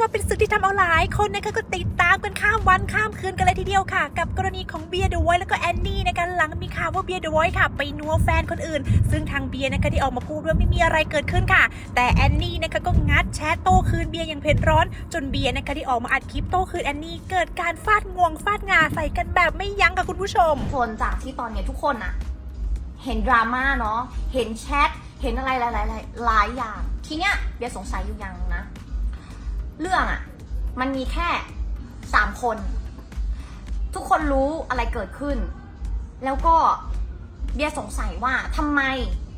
ว่าเป็นศึกที่ทำเอาหลายคนนะคะก็ติดตามกันข้ามวันข้ามคืนกันเลยทีเดียวค่ะ กับกรณีของเบียร์เดอะไวท์แล้วก็แอนนี่นะคะหลังมีข่าวว่าเบียร์เดอะไวท์ค่ะ ไปนัวแฟนคนอื่น ซึ่งทางเบียร์นะคะที่ออกมาพูดว่าไม่มีอะไรเกิดขึ้นค่ะ แต่แอนนี่นะคะก็งัดแชทโต้คืนเบียร์อย่างเผ็ดร้อน จนเบียร์นะคะที่ออกมาอัดคลิปโต้คืนแอนนี่เกิดการฟาดงวงฟาดงาใส่กันแบบไม่ยั้งค่ะคุณผู้ชมทนจากที่ตอนเนี้ยทุกคนอะเห็นดราม่าเนาะเห็นแชทเห็นอะไรหลายๆหลายหลายอย่าง ทีเนี้ยเบียร์สงสัยอยู่อย่างนะ เรื่องอะมันมีแค่สามคน ทุกคนรู้อะไรเกิดขึ้น แล้วก็เบียสงสัยว่าทำไม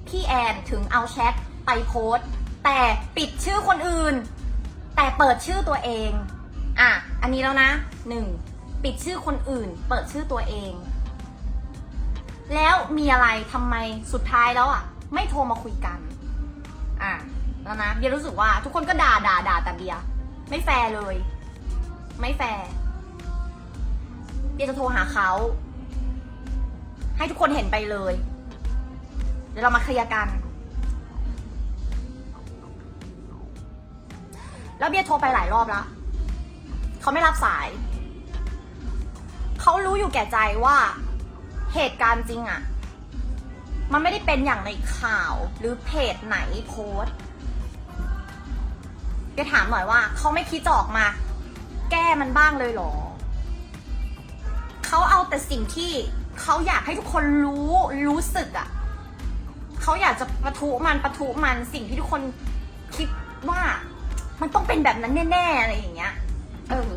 พี่แอนถึงเอาแชทไปโพสแต่ปิดชื่อคนอื่น แต่เปิดชื่อตัวเอง อะ อันนี้แล้วนะหนึ่งปิดชื่อคนอื่น เปิดชื่อตัวเอง แล้วมีอะไรทำไมสุดท้ายแล้วอะ ไม่โทรมาคุยกัน อะแล้วนะเบียร์รู้สึกว่าทุกคนก็ด่าด่าด่าแต่เบียร์ ไม่แฟร์เลย ไม่แฟร์เบียร์จะโทรหาเขา ให้ทุกคนเห็นไปเลย เดี๋ยวเรามาเคลียร์กัน แล้วเบียโทรไปหลายรอบแล้ว เขาไม่รับสาย เขารู้อยู่แก่ใจว่าเหตุการณ์จริงอะ่ะ มันไม่ได้เป็นอย่างในข่าวหรือเพจไหนโพสต์ เบียร์ถามหน่อยว่าเขาไม่คิดจะออกมา แก้มันบ้างเลยเหรอเขาเอาแต่สิ่งที่เขาอยากให้ทุกคนรู้รู้สึกอะ่ะเขาอยากจะประทุมันประทุมันสิ่งที่ทุกคนคิดว่ามันต้องเป็นแบบนั้นแน่ๆอะไรอย่างเงี้ย เออ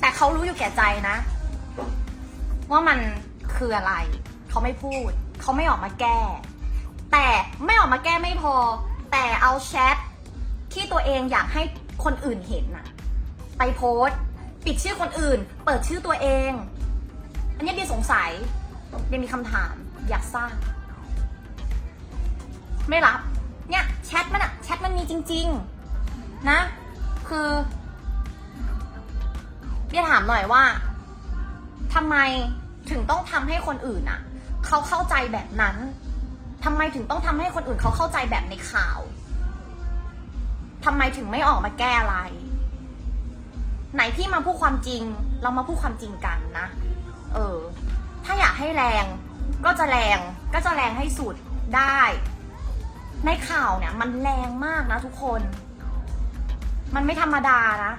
แต่เขารู้อยู่แก่ใจนะ ว่ามันคืออะไร เขาไม่พูด เขาไม่ออกมาแก้ แต่ไม่ออกมาแก้ไม่พอ แต่เอาแชท ที่ตัวเองอยากให้คนอื่นเห็นน่ะไปโพสต์ปิดชื่อคนอื่น เปิดชื่อตัวเอง อันนี้เบียสงสัยเบียมีคำถามอยากทราบไม่รับ เนี่ยแชทมันอะแชทมันมีจริง ๆ นะ คือเบียถามหน่อยว่าทำไมถึงต้องทำให้คนอื่นอะเขาเข้าใจแบบนั้นทำไมถึงต้องทำให้คนอื่นเขาเข้าใจแบบในข่าว ทำไมถึงไม่ออกมาแก้อะไร ไหนพี่มาพูดความจริง เรามาพูดความจริงกันนะ เออ ถ้าอยากให้แรง ก็จะแรง ก็จะแรงให้สุดได้ ในข่าวเนี่ย มันแรงมากนะทุกคน มันไม่ธรรมดานะ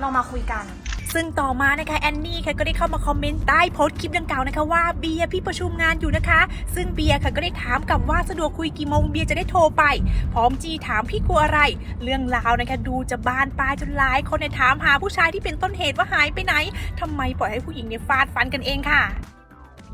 เรามาคุยกัน ซึ่งต่อมานะคะแอนนี่ค่ะก็ได้เข้ามาคอมเมนต์ใต้โพสต์คลิปดังกล่าวนะคะว่าเบียร์พี่ประชุมงานอยู่นะคะ ซึ่งเบียร์ค่ะก็ได้ถามกลับว่าสะดวกคุยกี่โมงเบียร์จะได้โทรไป พร้อมจีถามพี่กลัวอะไร เรื่องราวนะคะดูจะบานปลายจนหลายคนเนี่ยถามหาผู้ชายที่เป็นต้นเหตุว่าหายไปไหนทำไมปล่อยให้ผู้หญิงเนี่ยฟาดฟันกันเองค่ะ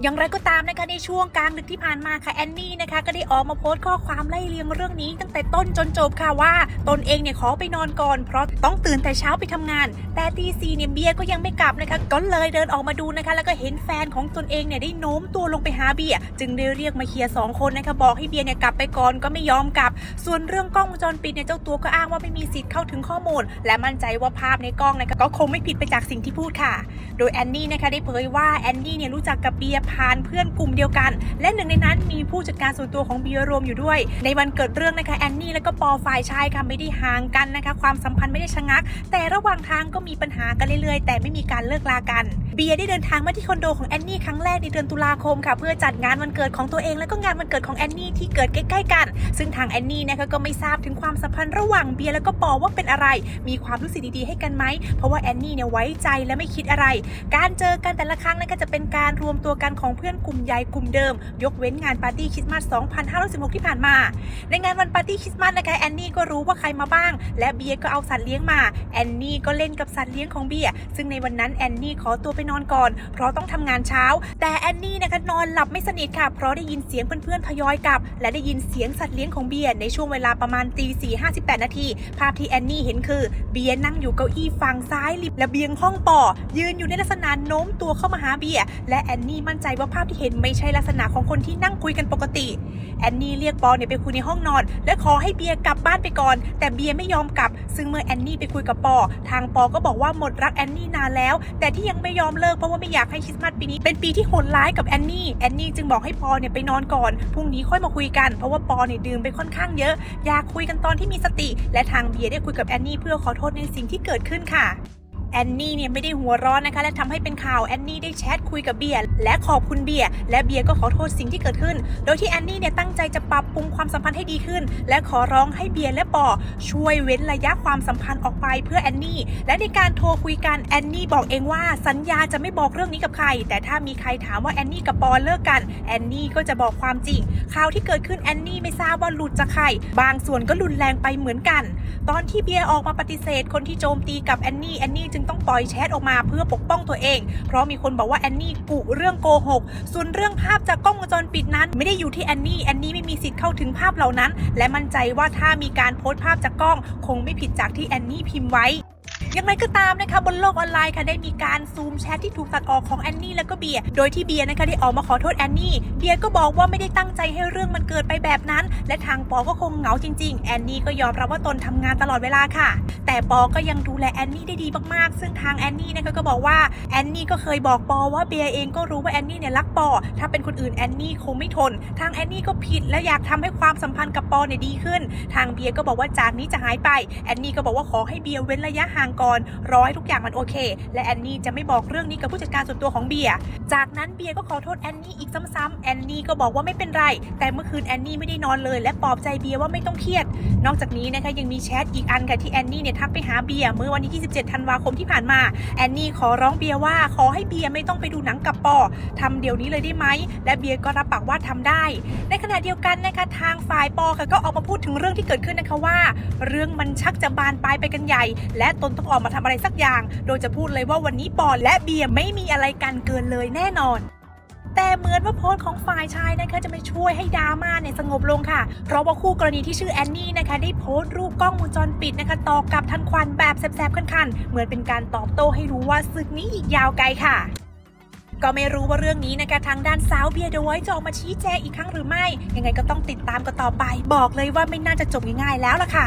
อย่างไรก็ตามนะคะในช่วงกลางดึกที่ผ่านมาค่ะแอนนี่นะคะก็ได้ออกมาโพสต์ข้อความไล่เรียงเรื่องนี้ ตั้งแต่ต้นจนจบค่ะว่าตนเองเนี่ยขอไปนอนก่อน เพราะต้องตื่นแต่เช้าไปทำงาน แต่ตีซีเนี่ยเบียร์ก็ยังไม่กลับนะคะก็เลยเดินออกมาดูนะคะ แล้วก็เห็นแฟนของตนเองเนี่ยได้โน้มตัวลงไปหาเบียร์จึงได้เรียกมาเคลียร์สองคนนะคะบอกให้เบียร์เนี่ยกลับไปก่อนก็ไม่ยอมกลับ ส่วนเรื่องกล้องวงจรปิดเนี่ยเจ้าตัวก็อ้างว่าไม่มีสิทธิ์เข้าถึงข้อมูล และมั่นใจว่าภาพในกล้องนะคะก็คงไม่ผิดไปจากสิ่งที่พูดค่ะ โดยแอนนี่นะคะได้เผยว่าแอนนี่เนี่ยรู้จักกับเบียร์ผ่านเพื่อนกลุ่มเดียวกัน และหนึ่งในนั้นมีผู้จัดการส่วนตัวของเบียร์รวมอยู่ด้วย ในวันเกิดเรื่องนะคะแอนนี่และก็ปอฝ่ายชายค่ะไม่ได้ห่างกันนะคะ ความสัมพันธ์ไม่ได้ชะงัก แต่ระหว่างทางก็มีปัญหากันเรื่อยๆ แต่ไม่มีการเลิกลากันเบียร์ได้เดินทางมาที่คอนโดของแอนนี่ครั้งแรกในเดือนตุลาคมค่ะเพื่อจัดงานวันเกิดของตัวเองและก็งานวันเกิดของแอนนี่ที่เกิดใกล้ๆกัน ซึ่งทางแอนนี่นะคะก็ไม่ทราบถึงความสัมพันธ์ระหว่างเบียร์และก็ปอว่าเป็นอะไร มีความรู้สึกดีๆให้กันไหมเพราะว่าแอนนี่เนี่ยไว้ใจและไม่คิดอะไร การเจอกันแต่ละครั้งนั่นก็จะเป็นการรวมตัวกันของเพื่อนกลุ่มใหญ่กลุ่มเดิม ยกเว้นงานปาร์ตี้คริสต์มาส 2516 ที่ผ่านมา ในงานวันปาร์ตี้คริสต์มาสนะคะแอนนี่ก็รู้ว่าใครมาบ้าง และเบียร์ก็เอาสัตว์เลี้ยงมาแอนนี่ก็เล่นกับสัตว์เลี้ยงของเบียร์ซึ่งในวันนั้นแอนนี่ขอตัวไปนอนก่อน เพราะต้องทำงานเช้า แต่แอนนี่นะคะนอนหลับไม่สนิทค่ะ เพราะได้ยินเสียงเพื่อนๆทยอยกลับ และได้ยินเสียงสัตว์เลี้ยงของเบียร์ในช่วงเวลาประมาณตีสี่ห้าสิบแปดนาทีภาพที่แอนนี่เห็นคือเบียร์นั่งอยู่เก้าอี้ฝั่งซ้ายริมระเบียงห้องปอยืนอยู่ในลักษณะโน้มตัวเข้ามาหาเบียร์และแอนนี่มั่นใจใจว่าภาพที่เห็นไม่ใช่ลักษณะของคนที่นั่งคุยกันปกติ แอนนี่เรียกปอเนี่ยไปคุยในห้องนอน และขอให้เบียร์กลับบ้านไปก่อน แต่เบียร์ไม่ยอมกลับ ซึ่งเมื่อแอนนี่ไปคุยกับปอ ทางปอก็บอกว่าหมดรักแอนนี่นานแล้ว แต่ที่ยังไม่ยอมเลิกเพราะว่าไม่อยากให้คริสต์มาสปีนี้เป็นปีที่โหดร้ายกับแอนนี่ แอนนี่จึงบอกให้ปอเนี่ยไปนอนก่อน พรุ่งนี้ค่อยมาคุยกัน เพราะว่าปอเนี่ยดื่มไปค่อนข้างเยอะ อยากคุยกันตอนที่มีสติ และทางเบียร์ได้คุยกับแอนนี่เพื่อขอโทษในสิ่งที่เกิดขึ้นค่ะ แอนนี่เนี่ยไม่ได้หัวร้อนนะคะ และทำให้เป็นข่าวแอนนี่ได้แชทคุยกับเบียร์และขอบคุณเบียร์และเบียร์ก็ขอโทษสิ่งที่เกิดขึ้น โดยที่แอนนี่เนี่ยตั้งใจจะปรับปรุงความสัมพันธ์ให้ดีขึ้น และขอร้องให้เบียร์และปอช่วยเว้นระยะความสัมพันธ์ออกไปเพื่อแอนนี่และในการโทรคุยกันแอนนี่บอกเองว่าสัญญาจะไม่บอกเรื่องนี้กับใคร แต่ถ้ามีใครถามว่าแอนนี่กับปอเลิกกันแอนนี่ก็จะบอกความจริงข่าวที่เกิดขึ้นแอนนี่ไม่ทราบว่าหลุดจากใครบางส่วนก็รุนแรงไปเหมือนกัน ตอนที่เบียร์ออกมาปฏิเสธคนที่โจมตีกับแอนนี่แอนนี่จึงต้องปล่อยแชทออกมาเพื่อปกป้องตัวเอง เพราะมีคนบอกว่าแอนนี่กุเรื่องโกหก ส่วนเรื่องภาพจากกล้องวงจรปิดนั้นไม่ได้อยู่ที่แอนนี่ แอนนี่ไม่มีสิทธิ์เข้าถึงภาพเหล่านั้น และมั่นใจว่าถ้ามีการโพสต์ภาพจากกล้อง คงไม่ผิดจากที่แอนนี่พิมพ์ไว้ อย่างไรก็ตามนะคะบนโลกออนไลน์ค่ะได้มีการซูมแชทที่ถูกตัดออกของแอนนี่แล้วก็เบียร์โดยที่เบียร์นะคะได้ออกมาขอโทษแอนนี่เบียร์ก็บอกว่าไม่ได้ตั้งใจให้เรื่องมันเกิดไปแบบนั้น และทางปอก็คงเหงาจริงๆ แอนนี่ก็ยอมรับว่าตนทำงานตลอดเวลาค่ะ แต่ปอก็ยังดูแลแอนนี่ได้ดีมากๆ ซึ่งทางแอนนี่นะคะก็บอกว่าแอนนี่ก็เคยบอกปอว่าเบียร์เองก็รู้ว่าแอนนี่เนี่ยรักปอถ้าเป็นคนอื่นแอนนี่คงไม่ทน ทางแอนนี่ก็ผิดและอยากทำให้ความสัมพันธ์กับปอเนี่ยดีขึ้น ทางเบียร์ก็บอกว่าจากนี้จะหายไปแอนนี่ก็บอกว่าขอให้เบียร์เว้นระยะห่างก่อนรอให้ทุกอย่างมันโอเค และแอนนี่จะไม่บอกเรื่องนี้กับผู้จัดการส่วนตัวของเบียร์จากนั้นเบียร์ก็ขอโทษแอนนี่อีกซ้ำๆแอนนี่ก็บอกว่าไม่เป็นไร แต่เมื่อคืนแอนนี่ไม่ได้นอนเลย และปลอบใจเบียร์ว่าไม่ต้องเครียด นอกจากนี้นะคะยังมีแชทอีกอันค่ะที่แอนนี่เนี่ยทักไปหาเบียร์เมื่อวันที่ 27 ธันวาคมที่ผ่านมาแอนนี่ขอร้องเบียร์ว่าขอให้เบียร์ไม่ต้องไปดูหนังกับปอทำเดี๋ยวนี้เลยได้ไหมและเบียร์ก็รับปากว่าทำได้ ในขณะเดียวกันนะคะทางฝ่ายปอค่ะก็ออกมาพูดถึงเรื่องที่เกิดขึ้นนะคะว่า เรื่องมันชักจะบานปลายไปกันใหญ่ และตนต้องออกมาทำอะไรสักอย่าง โดยจะพูดเลยว่าวันนี้ปอนและเบียร์ไม่มีอะไรกันเกินเลยแน่นอนแต่เหมือนว่าโพสของฝ่ายชายนะคะจะไม่ช่วยให้ดราม่าเนี่ยสงบลงค่ะ เพราะว่าคู่กรณีที่ชื่อแอนนี่นะคะ ได้โพสต์รูปกล้องวงจรปิดนะคะต่อกับทันควันแบบแสบๆคันๆ เหมือนเป็นการตอบโต้ให้รู้ว่าศึกนี้อีกยาวไกลค่ะก็ไม่รู้ว่าเรื่องนี้นะคะทางด้านสาวเบียร์เดอะไวท์จะออกมาชี้แจงอีกครั้งหรือไม่ ยังไงก็ต้องติดตามกันต่อไป บอกเลยว่าไม่น่าจะจบง่ายๆแล้วล่ะค่ะ